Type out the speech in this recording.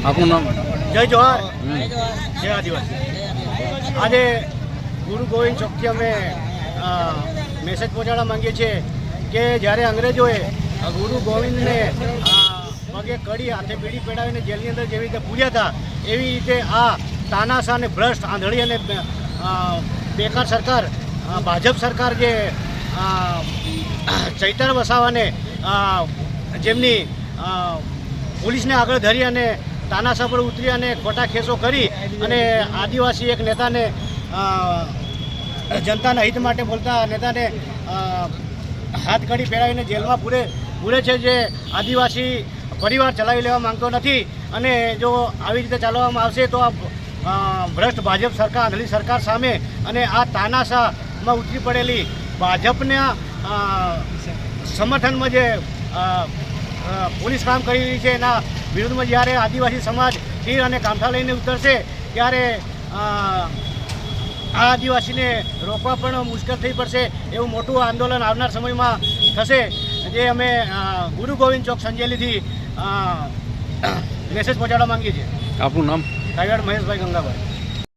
આપનું નામ? જય જોહર. જય આદિવાસી. આજે ગુરુ ગોવિંદ ચોકથી અમે મેસેજ પહોંચાડવા માંગીએ છીએ કે જ્યારે અંગ્રેજોએ ગુરુ ગોવિંદને પગે કડી હાથે પીડી પેડાવીને જેલની અંદર જેવી રીતે પૂર્યા હતા એવી રીતે આ તાનાશા અને ભ્રષ્ટ આંધળી અને બેકાર સરકાર ભાજપ સરકાર જે ચૈતર વસાવાને જેમની પોલીસને આગળ ધરી અને તાનાશા પર ઉતરી અને ખોટા ખેસો કરી અને આદિવાસી એક નેતાને જનતાના હિત માટે બોલતા નેતાને હાથ કડી પહેરાવીને જેલમાં પૂરે પૂરે છે જે આદિવાસી પરિવાર ચલાવી લેવા માંગતો નથી અને જો આવી રીતે ચલાવવામાં આવશે તો આ ભ્રષ્ટ ભાજપ સરકાર, આંધળી સરકાર સામે અને આ તાનાશામાં ઉતરી પડેલી ભાજપના સમર્થનમાં જે પોલીસ કામ કરી રહી છે એના વિરુદ્ધમાં જ્યારે આદિવાસી સમાજ તીર અને કાંઠા લઈને ઉતરશે ત્યારે આ આદિવાસીને રોકવા પણ મુશ્કેલ થઈ પડશે એવું મોટું આંદોલન આવનાર સમયમાં થશે. જે અમે ગુરુ ગોવિંદ ચોક સંજેલીથી મેસેજ પહોંચાડવા માંગીએ છીએ. આપનું નામ? કાયવાડ મહેશભાઈ ગંગાભાઈ.